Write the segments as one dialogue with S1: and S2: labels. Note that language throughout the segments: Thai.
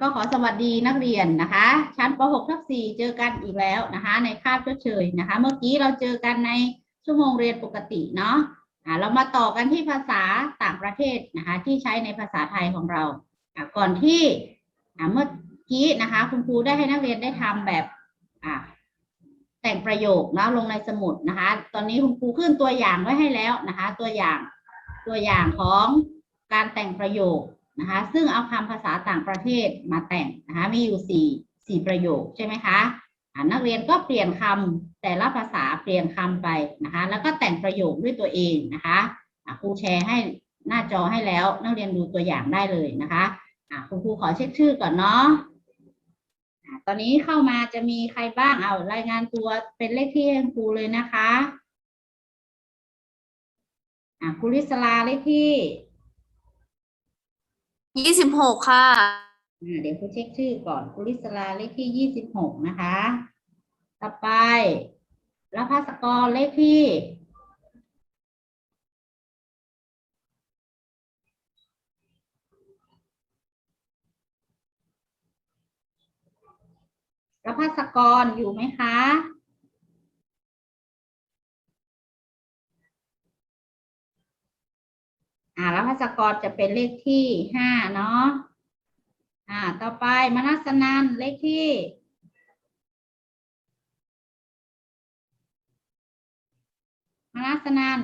S1: ก็ขอสวัสดีนักเรียนนะคะ ชั้นป .6 ทับ4เจอกันอีกแล้วนะคะ ในคาบชดเชยนะคะ เมื่อกี้เราเจอกันในชั่วโมงเรียนปกติเนาะอะเรามาต่อกันที่ภาษาต่างประเทศนะคะ ที่ใช้ในภาษาไทยของเราอะก่อนที่อะเมื่อกี้นะคะ คุณครูได้ให้นักเรียนได้ทำแบบอะแต่งประโยคนะลงในสมุดนะคะ ตอนนี้คุณครูขึ้นตัวอย่างไว้ให้แล้วนะคะ ตัวอย่างตัวอย่างของการแต่งประโยค นะคะซึ่งเอาคำภาษาต่างประเทศมาแต่งนะคะมีอยู่สี่สี่ประโยคใช่ไหมคะนักเรียนก็เปลี่ยนคำแต่ละภาษาเปลี่ยนคำไปนะคะแล้วก็แต่งประโยคด้วยตัวเองนะคะครูแชร์ให้หน้าจอให้แล้ว นักเรียนดูตัวอย่างได้เลยนะคะคุณครูขอเช็คชื่อก่อนเนาะตอนนี้เข้ามาจะมีใครบ้างเอารายงานตัวเป็นเลขที่ให้ครูเลยนะคะครูลิศลาเลขที่
S2: ยี่สิบหกค่ะ
S1: อ่าเดี๋ยวครูเช็คชื่อก่อนคุณลิศลาเลขที่ยี่สิบหกนะคะ ต่อไปรับภาสกรเลขที่รับภาสกรอยู่ไหมคะ รับภาสกรจะเป็นเลขที่ห้าเนาะอ่า ต่อไปมนัสนันเลขที่มนัสนัน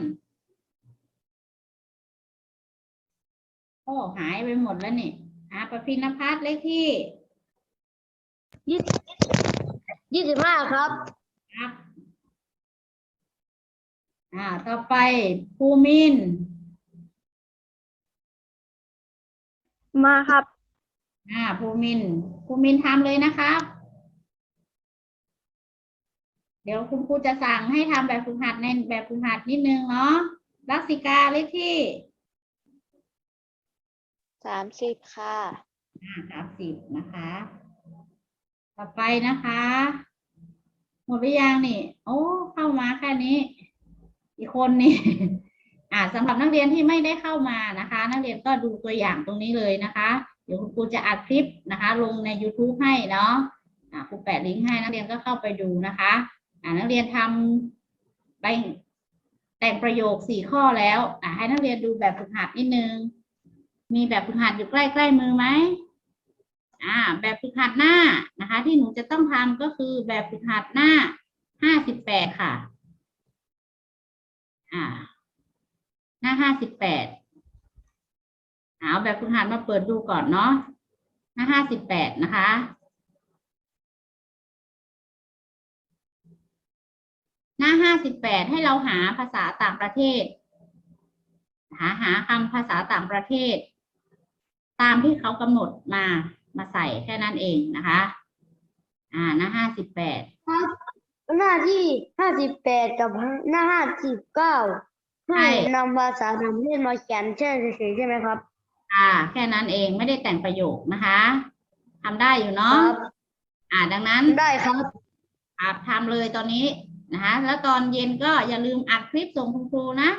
S1: โอ้หายไปหมดแล้วนี่อ่าประพินพัฒน์เลขที่
S2: ยี่ยี่สิบห้าครับ
S1: ครับ อ่า ต่อไปภูมิน
S2: มาครับ
S1: อ่าภูมินทร์ภูมินทร์ทำเลยนะครับ เดี๋ยวคุณครูจะสั่งให้ทำแบบฝึกหัดในแบบฝึกหัดนิดนึงเนาะลักษิกาเลขที่
S2: สามสิบค่ะ
S1: อ่าสามสิบนะคะ ต่อไปนะคะ หมดหรือยังนี่ โอ้ เข้ามาแค่นี้ อีกคนนี่ อ่าสำหรับนักเรียนที่ไม่ได้เข้ามานะคะ นักเรียนก็ดูตัวอย่างตรงนี้เลยนะคะ เดี๋ยวคุณครูจะอัดคลิปนะคะ ลงใน YouTube ให้เนาะอ่าครูแปะลิงก์ให้นักเรียนก็เข้าไปดูนะคะอ่านักเรียนทำไปแต่งประโยคสี่ข้อแล้วอ่าให้นักเรียนดูแบบฝึกหัดนิดนึง มีแบบฝึกหัดอยู่ใกล้ๆมือไหมอ่า แบบฝึกหัดหน้านะคะ ที่หนูจะต้องทำก็คือแบบฝึกหัดหน้าห้าสิบแปดค่ะ อ่า หน้าห้าสิบแปดเอาแบบฝึกหัดมาเปิดดูก่อนเนาะหน้าห้าสิบแปดนะคะ หน้าห้าสิบแปดให้เราหาภาษาต่างประเทศ หาหาคำภาษาต่างประเทศ ตามที่เขากำหนดมามาใส่แค่นั้นเองนะคะ อ่า หน้าห้าสิบแปด
S2: หน้าที่ห้าสิบแปดกับหน้าห้าสิบเก้า
S1: ใช่
S2: ให้นำภาษาต่างประเทศมาเขียนเช่เฉยๆใช่ไหมครับ
S1: อ่า แค่นั้นเองไม่ได้แต่งประโยคนะคะทำได้อยู่
S2: ค
S1: เนาะ
S2: รับ
S1: อ่า ดังนั้น
S2: ได้ครับ
S1: อาทำเลยตอนนี้นะคะ แล้วตอนเย็นก็อย่าลืมอัดคลิปส่งคุณครูนะ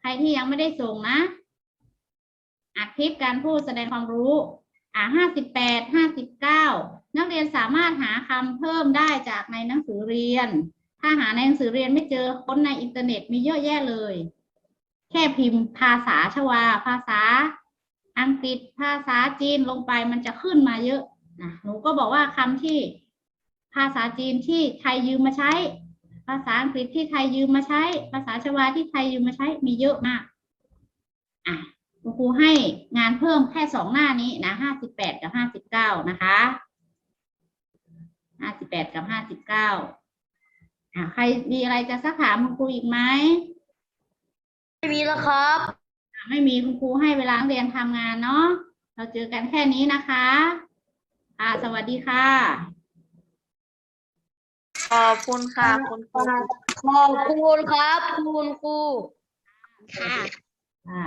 S1: ใครที่ยังไม่ได้ส่งนะ อัดคลิปการพูดแสดงความรู้ อ่าห้าสิบแปดห้าสิบเก้านักเรียนสามารถหาคำเพิ่มได้จากในหนังสือเรียน ถ้าหาในหนังสือเรียนไม่เจอค้นในอินเทอร์เน็ตมีเยอะแยะเลย แค่พิมพ์ภาษาชวา ภาษา อังกฤษภาษาจีนลงไปมันจะขึ้นมาเยอะนะหนูก็บอกว่าคำที่ภาษาจีนที่ไทยยืมมาใช้ ภาษาอังกฤษที่ไทยยืมมาใช้ ภาษาชวาที่ไทยยืมมาใช้มีเยอะมากอะคุณครูให้งานเพิ่มแค่สองหน้านี้นะห้าสิบแปดกับห้าสิบเก้านะคะห้าสิบแปดกับห้าสิบเก้า อะใครมีอะไรจะซักถามคุณครูอีกไหม
S2: ไม่มีแล้วครับ
S1: อะไม่มีคุณครูให้เวลานักเรียนทำงานเนาะเราเจอกันแค่นี้นะคะ อ่าสวัสดีค่ะ
S2: ขอบคุณค่ะคุณครูขอบคุณครับ คุณครู
S1: อ่า